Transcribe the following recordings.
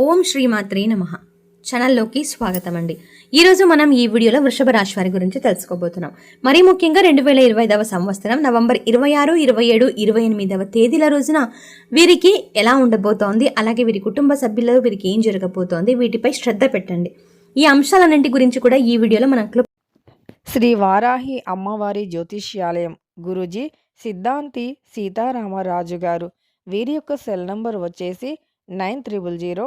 ఓం శ్రీమాత్రే నమ. ఛానల్లోకి స్వాగతం అండి ఈరోజు మనం ఈ వీడియోలో వృషభ రాశి వారి గురించి తెలుసుకోబోతున్నాం. మరీ ముఖ్యంగా రెండు వేల ఇరవై ఐదవ సంవత్సరం నవంబర్ ఇరవై ఆరు ఇరవై ఏడు ఇరవై ఎనిమిదవ తేదీల రోజున వీరికి ఎలా ఉండబోతోంది అలాగే వీరి కుటుంబ సభ్యులలో వీరికి ఏం జరగబోతోంది వీటిపై శ్రద్ధ పెట్టండి. ఈ అంశాలన్నింటి గురించి కూడా ఈ వీడియోలో మనం శ్రీ వారాహి అమ్మవారి జ్యోతిష్యాలయం గురూజీ సిద్ధాంతి సీతారామరాజు గారు వీరి యొక్క సెల్ నంబర్ వచ్చేసి nine triple zero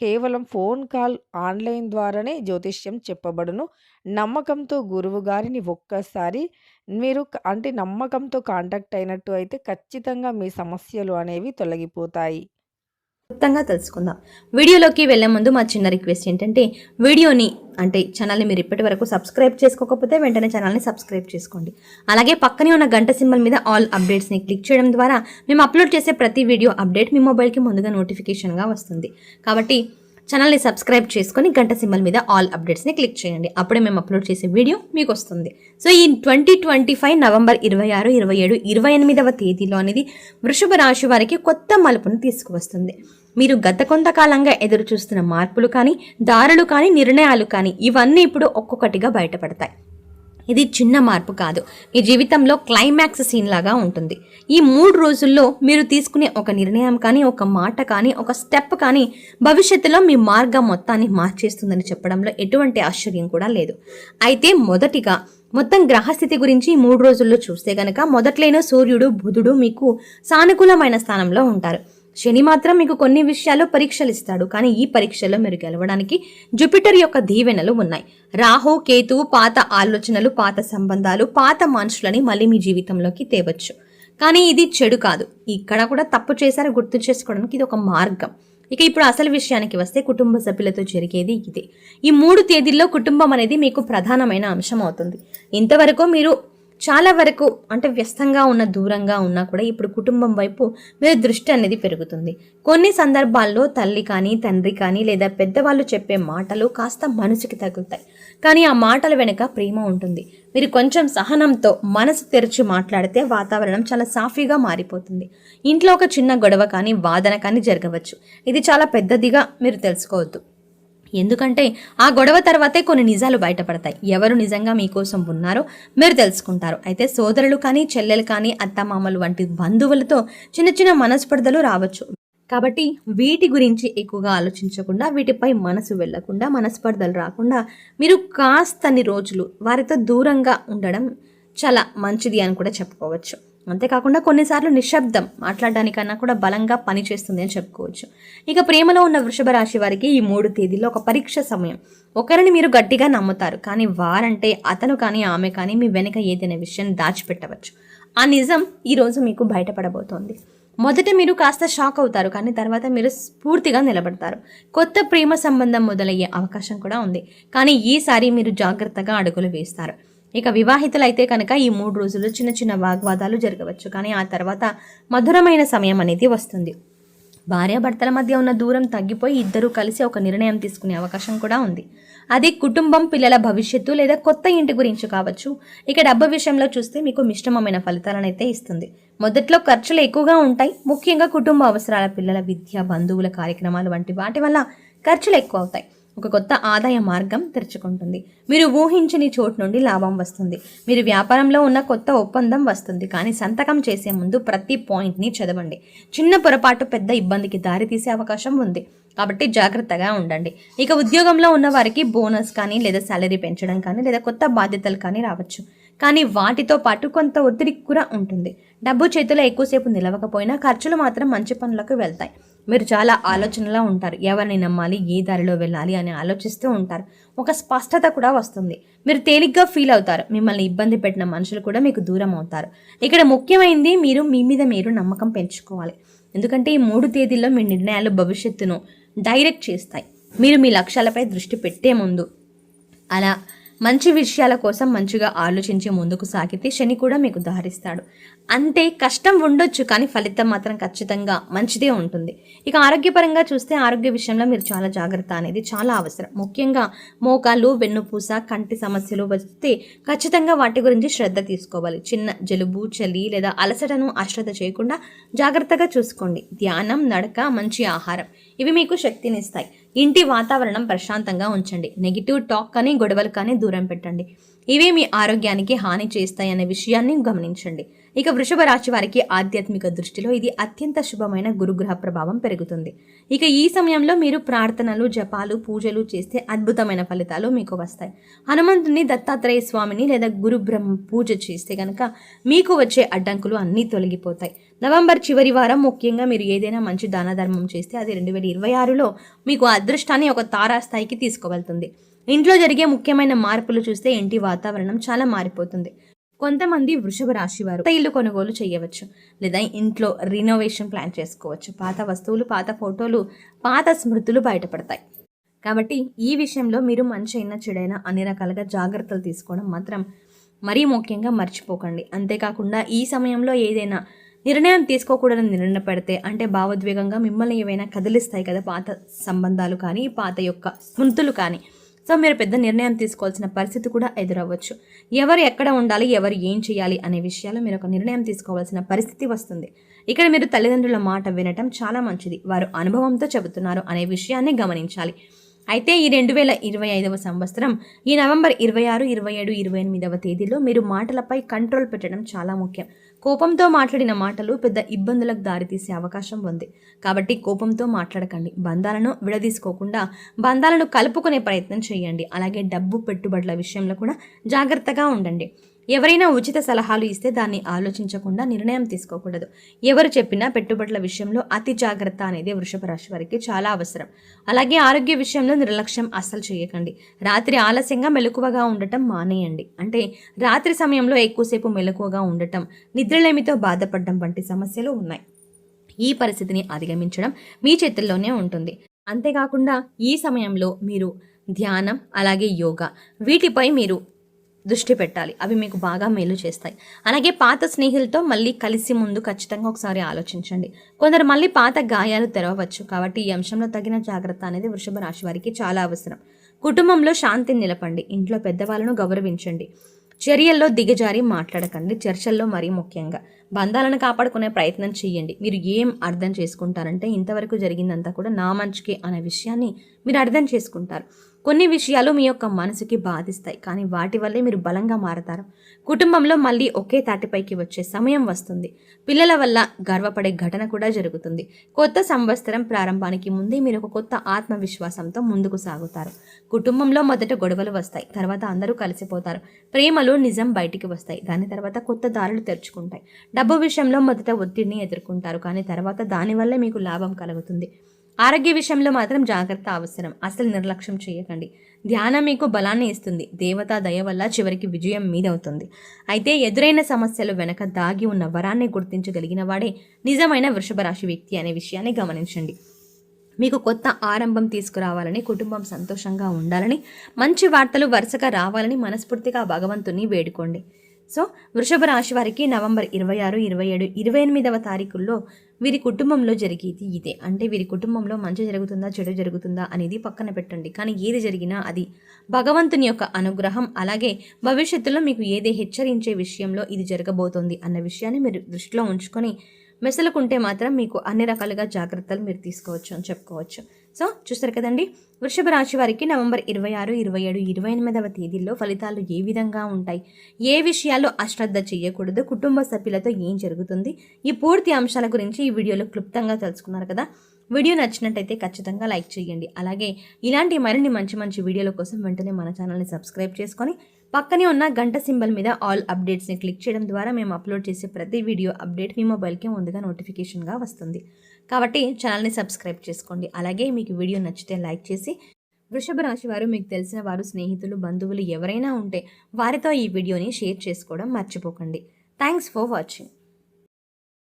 కేవలం ఫోన్ కాల్ ఆన్లైన్ ద్వారానే జ్యోతిష్యం చెప్పబడును. నమ్మకంతో గురువు గారిని ఒక్కసారి మీరు అంటే నమ్మకంతో కాంటాక్ట్ అయినట్టు అయితే ఖచ్చితంగా మీ సమస్యలు అనేవి తొలగిపోతాయి. క్లుప్తంగా తెలుసుకుందాం. వీడియోలోకి వెళ్ళే ముందు మా చిన్న రిక్వెస్ట్ ఏంటంటే వీడియోని అంటే ఛానల్ని మీరు ఇప్పటి వరకు సబ్స్క్రైబ్ చేసుకోకపోతే వెంటనే ఛానల్ని సబ్స్క్రైబ్ చేసుకోండి. అలాగే పక్కనే ఉన్న గంట సింబల్ మీద ఆల్ అప్డేట్స్ని క్లిక్ చేయడం ద్వారా మేము అప్లోడ్ చేసే ప్రతి వీడియో అప్డేట్ మీ మొబైల్కి ముందుగా నోటిఫికేషన్గా వస్తుంది. కాబట్టి ఛానల్ని సబ్స్క్రైబ్ చేసుకొని గంట సింబల్ మీద ఆల్ అప్డేట్స్ని క్లిక్ చేయండి. అప్పుడే మేము అప్లోడ్ చేసే వీడియో మీకు వస్తుంది సో ఈ ట్వంటీ ట్వంటీ ఫైవ్ నవంబర్ ఇరవై ఆరు ఇరవై ఏడు ఇరవై ఎనిమిదవ తేదీలో అనేది వృషభ రాశి వారికి కొత్త మలుపును తీసుకువస్తుంది. మీరు గత కొంతకాలంగా ఎదురు చూస్తున్న మార్పులు కానీ దారులు కానీ నిర్ణయాలు కానీ ఇవన్నీ ఇప్పుడు ఒక్కొక్కటిగా బయటపడతాయి. ఇది చిన్న మార్పు కాదు. మీ జీవితంలో క్లైమాక్స్ సీన్ లాగా ఉంటుంది. ఈ మూడు రోజుల్లో మీరు తీసుకునే ఒక నిర్ణయం కానీ ఒక మాట కానీ ఒక స్టెప్ కానీ భవిష్యత్తులో మీ మార్గం మొత్తాన్ని మార్చేస్తుందని చెప్పడంలో ఎటువంటి ఆశ్చర్యం కూడా లేదు. అయితే మొదటిగా మొత్తం గ్రహస్థితి గురించి మూడు రోజుల్లో చూస్తే గనక మొదట్లైన సూర్యుడు బుధుడు మీకు సానుకూలమైన స్థానంలో ఉంటారు. శని మాత్రం మీకు కొన్ని విషయాల్లో పరీక్షలు ఇస్తాడు. కానీ ఈ పరీక్షలో మీరు గెలవడానికి జూపిటర్ యొక్క దీవెనలు ఉన్నాయి. రాహు కేతు పాత ఆలోచనలు పాత సంబంధాలు పాత మనుషులని మళ్ళీ మీ జీవితంలోకి తేవచ్చు. కానీ ఇది చెడు కాదు. ఇక్కడ కూడా తప్పు చేశారు గుర్తు చేసుకోవడానికి ఇది ఒక మార్గం. ఇక ఇప్పుడు అసలు విషయానికి వస్తే కుటుంబ సభ్యులతో జరిగేది ఇదే. ఈ మూడు తేదీల్లో కుటుంబం అనేది మీకు ప్రధానమైన అంశం అవుతుంది. ఇంతవరకు మీరు చాలా వరకు అంటే వ్యస్తంగా ఉన్న దూరంగా ఉన్నా కూడా ఇప్పుడు కుటుంబం వైపు మీరు దృష్టి అనేది పెరుగుతుంది. కొన్ని సందర్భాల్లో తల్లి కానీ తండ్రి కానీ లేదా పెద్దవాళ్ళు చెప్పే మాటలు కాస్త మనసుకి తగులుతాయి. కానీ ఆ మాటల వెనుక ప్రేమ ఉంటుంది. మీరు కొంచెం సహనంతో మనసు తెరిచి మాట్లాడితే వాతావరణం చాలా సాఫీగా మారిపోతుంది. ఇంట్లో ఒక చిన్న గొడవ కానీ వాదన కానీ జరగవచ్చు. ఇది చాలా పెద్దదిగా మీరు తెలుసుకోవద్దు. ఎందుకంటే ఆ గొడవ తర్వాతే కొన్ని నిజాలు బయటపడతాయి. ఎవరు నిజంగా మీకోసం ఉన్నారో మీరు తెలుసుకుంటారు. అయితే సోదరులు కానీ చెల్లెలు కానీ అత్తమామలు వంటి బంధువులతో చిన్న చిన్న మనస్పర్ధలు రావచ్చు. కాబట్టి వీటి గురించి ఎక్కువగా ఆలోచించకుండా వీటిపై మనసు వెళ్ళకుండా మనస్పర్ధలు రాకుండా మీరు కాస్తని రోజులు వారితో దూరంగా ఉండడం చాలా మంచిది అని కూడా చెప్పుకోవచ్చు. అంతేకాకుండా కొన్నిసార్లు నిశ్శబ్దం మాట్లాడడానికన్నా కూడా బలంగా పనిచేస్తుంది అని చెప్పుకోవచ్చు. ఇక ప్రేమలో ఉన్న వృషభ రాశి వారికి ఈ మూడు తేదీల్లో ఒక పరీక్ష సమయం. ఒకరిని మీరు గట్టిగా నమ్ముతారు కానీ వారంటే అతను కానీ ఆమె కానీ మీ వెనుక ఏదైనా విషయం దాచిపెట్టవచ్చు. ఆ నిజం ఈరోజు మీకు బయటపడబోతోంది. మొదట మీరు కాస్త షాక్ అవుతారు కానీ తర్వాత మీరు స్ఫూర్తిగా నిలబడతారు. కొత్త ప్రేమ సంబంధం మొదలయ్యే అవకాశం కూడా ఉంది కానీ ఈసారి మీరు జాగ్రత్తగా అడుగులు వేస్తారు. ఇక వివాహితులైతే కనుక ఈ మూడు రోజులు చిన్న చిన్న వాగ్వాదాలు జరగవచ్చు. కానీ ఆ తర్వాత మధురమైన సమయం అనేది వస్తుంది. భార్యాభర్తల మధ్య ఉన్న దూరం తగ్గిపోయి ఇద్దరూ కలిసి ఒక నిర్ణయం తీసుకునే అవకాశం కూడా ఉంది. అది కుటుంబం పిల్లల భవిష్యత్తు లేదా కొత్త ఇంటి గురించి కావచ్చు. ఇక డబ్బు విషయంలో చూస్తే మీకు మిశ్రమమైన ఫలితాలను అయితే ఇస్తుంది. మొదట్లో ఖర్చులు ఎక్కువగా ఉంటాయి. ముఖ్యంగా కుటుంబ అవసరాల పిల్లల విద్య బంధువుల కార్యక్రమాలు వంటి వాటి వల్ల ఖర్చులు ఎక్కువ అవుతాయి. ఒక కొత్త ఆదాయ మార్గం తెరుచుకుంటుంది. మీరు ఊహించని చోటు నుండి లాభం వస్తుంది. మీరు వ్యాపారంలో ఉన్న కొత్త ఒప్పందం వస్తుంది. కానీ సంతకం చేసే ముందు ప్రతి పాయింట్ని చదవండి. చిన్న పొరపాటు పెద్ద ఇబ్బందికి దారితీసే అవకాశం ఉంది. కాబట్టి జాగ్రత్తగా ఉండండి. ఇక ఉద్యోగంలో ఉన్న వారికి బోనస్ కానీ లేదా శాలరీ పెంచడం కానీ లేదా కొత్త బాధ్యతలు కానీ రావచ్చు. కానీ వాటితో పాటు కొంత ఒత్తిడి కూడా ఉంటుంది. డబ్బు చేతిలో ఎక్కువసేపు నిలవకపోయినా ఖర్చులు మాత్రం మంచి పనులకు వెళ్తాయి. మీరు చాలా ఆలోచనలా ఉంటారు. ఎవరిని నమ్మాలి? ఏ దారిలో వెళ్ళాలి? అని ఆలోచిస్తూ ఉంటారు. ఒక స్పష్టత కూడా వస్తుంది. మీరు తేలిగ్గా ఫీల్ అవుతారు. మిమ్మల్ని ఇబ్బంది పెట్టిన మనుషులు కూడా మీకు దూరం అవుతారు. ఇక్కడ ముఖ్యమైనది మీరు మీ మీద మీరు నమ్మకం పెంచుకోవాలి. ఎందుకంటే ఈ మూడు తేదీల్లో మీ నిర్ణయాలు భవిష్యత్తును డైరెక్ట్ చేస్తాయి. మీరు మీ లక్ష్యాలపై దృష్టి పెట్టే ముందు. అలా మంచి విషయాల కోసం మంచిగా ఆలోచించి ముందుకు సాగితే శని కూడా మీకు దారిస్తాడు. అంతే కష్టం ఉండొచ్చు కానీ ఫలితం మాత్రం ఖచ్చితంగా మంచిదే ఉంటుంది. ఇక ఆరోగ్యపరంగా చూస్తే ఆరోగ్య విషయంలో మీరు చాలా జాగ్రత్త అనేది చాలా అవసరం. ముఖ్యంగా మోకాలు వెన్నుపూస కంటి సమస్యలు వస్తే ఖచ్చితంగా వాటి గురించి శ్రద్ధ తీసుకోవాలి. చిన్న జలుబు చలి లేదా అలసటను అశ్రద్ధ చేయకుండా జాగ్రత్తగా చూసుకోండి. ధ్యానం నడక మంచి ఆహారం. ఇవి మీకు శక్తినిస్తాయి. ఇంటి వాతావరణం ప్రశాంతంగా ఉంచండి. నెగిటివ్ టాక్ కానీ గొడవలు కానీ దూరం పెట్టండి. ఇవే మీ ఆరోగ్యానికి హాని చేస్తాయనే విషయాన్ని గమనించండి. ఇక వృషభ రాశి వారికి ఆధ్యాత్మిక దృష్టిలో ఇది అత్యంత శుభమైన గురుగ్రహ ప్రభావం పెరుగుతుంది. ఇక ఈ సమయంలో మీరు ప్రార్థనలు జపాలు పూజలు చేస్తే అద్భుతమైన ఫలితాలు మీకు వస్తాయి. హనుమంతుని దత్తాత్రేయ స్వామిని లేదా గురు బ్రహ్మ పూజ చేస్తే కనుక మీకు వచ్చే అడ్డంకులు అన్నీ తొలగిపోతాయి. నవంబర్ చివరి వారం ముఖ్యంగా మీరు ఏదైనా మంచి దాన ధర్మం చేస్తే అది రెండు వేల ఇరవై ఆరులో మీకు అదృష్టాన్ని ఒక తారాస్థాయికి తీసుకువెళ్తుంది. ఇంట్లో జరిగే ముఖ్యమైన మార్పులు చూస్తే ఇంటి వాతావరణం చాలా మారిపోతుంది. కొంతమంది వృషభ రాశి వారు ఇల్లు కొనుగోలు చేయవచ్చు లేదా ఇంట్లో రినోవేషన్ ప్లాన్ చేసుకోవచ్చు. పాత వస్తువులు పాత ఫోటోలు పాత స్మృతులు బయటపడతాయి. కాబట్టి ఈ విషయంలో మీరు మంచి అయినా చెడైనా అన్ని రకాలుగా జాగ్రత్తలు తీసుకోవడం మాత్రం మరీ ముఖ్యంగా మర్చిపోకండి. అంతేకాకుండా ఈ సమయంలో ఏదైనా నిర్ణయం తీసుకోకూడదని నిర్ణయం పెడితే అంటే భావోద్వేగంగా మిమ్మల్ని ఏవైనా కదిలిస్తాయి కదా పాత సంబంధాలు కానీ పాత యొక్క స్మృతులు కానీ. సో మీరు పెద్ద నిర్ణయం తీసుకోవాల్సిన పరిస్థితి కూడా ఎదురవ్వచ్చు. ఎవరు ఎక్కడ ఉండాలి ఎవరు ఏం చేయాలి అనే విషయాలు మీరు ఒక నిర్ణయం తీసుకోవాల్సిన పరిస్థితి వస్తుంది. ఇక్కడ మీరు తల్లిదండ్రుల మాట వినటం చాలా మంచిది. వారు అనుభవంతో చెబుతున్నారు అనే విషయాన్ని గమనించాలి. అయితే ఈ రెండు వేల ఇరవై ఐదవ సంవత్సరం ఈ నవంబర్ ఇరవై ఆరు ఇరవై ఏడు ఇరవై ఎనిమిదవ తేదీలో మీరు మాటలపై కంట్రోల్ పెట్టడం చాలా ముఖ్యం. కోపంతో మాట్లాడిన మాటలు పెద్ద ఇబ్బందులకు దారితీసే అవకాశం ఉంది. కాబట్టి కోపంతో మాట్లాడకండి. బంధాలను విడదీసుకోకుండా బంధాలను కలుపుకునే ప్రయత్నం చేయండి. అలాగే డబ్బు పెట్టుబడుల విషయంలో కూడా జాగ్రత్తగా ఉండండి. ఎవరైనా ఉచిత సలహాలు ఇస్తే దాన్ని ఆలోచించకుండా నిర్ణయం తీసుకోకూడదు. ఎవరు చెప్పినా పెట్టుబడుల విషయంలో అతి జాగ్రత్త అనేది వృషభ రాశి వారికి చాలా అవసరం. అలాగే ఆరోగ్య విషయంలో నిర్లక్ష్యం అస్సలు చేయకండి. రాత్రి ఆలస్యంగా మెలకువగా ఉండటం మానేయండి. అంటే రాత్రి సమయంలో ఎక్కువసేపు మెలకువగా ఉండటం నిద్రలేమితో బాధపడడం వంటి సమస్యలు ఉన్నాయి. ఈ పరిస్థితిని అధిగమించడం మీ చేతుల్లోనే ఉంటుంది. అంతేకాకుండా ఈ సమయంలో మీరు ధ్యానం అలాగే యోగా వీటిపై మీరు దృష్టి పెట్టాలి. అవి మీకు బాగా మేలు చేస్తాయి. అలాగే పాత స్నేహితులతో మళ్ళీ కలిసి ముందు ఖచ్చితంగా ఒకసారి ఆలోచించండి. కొందరు మళ్ళీ పాత గాయాలు తెరవవచ్చు. కాబట్టి ఈ అంశంలో తగిన జాగ్రత్త అనేది వృషభ రాశి వారికి చాలా అవసరం. కుటుంబంలో శాంతిని నిలపండి. ఇంట్లో పెద్దవాళ్ళను గౌరవించండి. చర్యల్లో దిగజారి మాట్లాడకండి. చర్చల్లో మరీ ముఖ్యంగా. బంధాలను కాపాడుకునే ప్రయత్నం చేయండి. మీరు ఏం అర్థం చేసుకుంటారంటే ఇంతవరకు జరిగిందంతా కూడా నా మంచికే అనే విషయాన్ని మీరు అర్థం చేసుకుంటారు. కొన్ని విషయాలు మీ యొక్క మనసుకి బాధిస్తాయి కానీ వాటి వల్లే మీరు బలంగా మారతారు. కుటుంబంలో మళ్ళీ ఒకే తాటిపైకి వచ్చే సమయం వస్తుంది. పిల్లల వల్ల గర్వపడే ఘటన కూడా జరుగుతుంది. కొత్త సంవత్సరం ప్రారంభానికి ముందే మీరు ఒక కొత్త ఆత్మవిశ్వాసంతో ముందుకు సాగుతారు. కుటుంబంలో మొదట గొడవలు వస్తాయి తర్వాత అందరూ కలిసిపోతారు. ప్రేమలు నిజం బయటికి వస్తాయి దాని తర్వాత కొత్త దారులు తెరుచుకుంటాయి. డబ్బు విషయంలో మొదట ఒత్తిడిని ఎదుర్కొంటారు కానీ తర్వాత దానివల్లే మీకు లాభం కలుగుతుంది. ఆరోగ్య విషయంలో మాత్రం జాగ్రత్త అవసరం. అసలు నిర్లక్ష్యం చేయకండి. ధ్యానం మీకు బలాన్ని ఇస్తుంది. దేవతా దయ వల్ల చివరికి విజయం మీదవుతుంది. అయితే ఎదురైన సమస్యలు వెనక దాగి ఉన్న వరాన్ని గుర్తించగలిగిన వాడే నిజమైన వృషభ రాశి వ్యక్తి అనే విషయాన్ని గమనించండి. మీకు కొత్త ఆరంభం తీసుకురావాలని కుటుంబం సంతోషంగా ఉండాలని మంచి వార్తలు వరుసగా రావాలని మనస్ఫూర్తిగా భగవంతుని వేడుకోండి. సో వృషభ రాశి వారికి నవంబర్ ఇరవై ఆరు ఇరవై ఏడు ఇరవై ఎనిమిదవ తారీఖుల్లో వీరి కుటుంబంలో జరిగేది ఇదే. అంటే వీరి కుటుంబంలో మంచి జరుగుతుందా చెడు జరుగుతుందా అనేది పక్కన పెట్టండి. కానీ ఏది జరిగినా అది భగవంతుని యొక్క అనుగ్రహం. అలాగే భవిష్యత్తులో మీకు ఏది హెచ్చరించే విషయంలో ఇది జరగబోతోంది అన్న విషయాన్ని మీరు దృష్టిలో ఉంచుకొని మెసలుకుంటే మాత్రం మీకు అన్ని రకాలుగా జాగ్రత్తలు మీరు తీసుకోవచ్చు అని చెప్పుకోవచ్చు. సో చూస్తారు కదండి వృషభ రాశి వారికి నవంబర్ ఇరవై ఆరు ఇరవై ఏడు ఇరవై ఎనిమిదవ తేదీల్లో ఫలితాలు ఏ విధంగా ఉంటాయి? ఏ విషయాలు అశ్రద్ధ చేయకూడదు? కుటుంబ సభ్యులతో ఏం జరుగుతుంది? ఈ పూర్తి అంశాల గురించి ఈ వీడియోలో క్లుప్తంగా తెలుసుకున్నారు కదా? వీడియో నచ్చినట్టయితే ఖచ్చితంగా లైక్ చేయండి. అలాగే ఇలాంటి మరిన్ని మంచి మంచి వీడియోల కోసం వెంటనే మన ఛానల్ని సబ్స్క్రైబ్ చేసుకొని పక్కనే ఉన్న గంట సింబల్ మీద ఆల్ అప్డేట్స్ని క్లిక్ చేయడం ద్వారా మేము అప్లోడ్ చేసే ప్రతి వీడియో అప్డేట్ మీ మొబైల్కి ముందుగా నోటిఫికేషన్గా వస్తుంది. కాబట్టి ఛానల్ని సబ్స్క్రైబ్ చేసుకోండి. అలాగే మీకు వీడియో నచ్చితే లైక్ చేసి వృషభ రాశి వారు మీకు తెలిసిన వారు స్నేహితులు బంధువులు ఎవరైనా ఉంటే వారితో ఈ వీడియోని షేర్ చేసుకోవడం మర్చిపోకండి. Thanks for watching.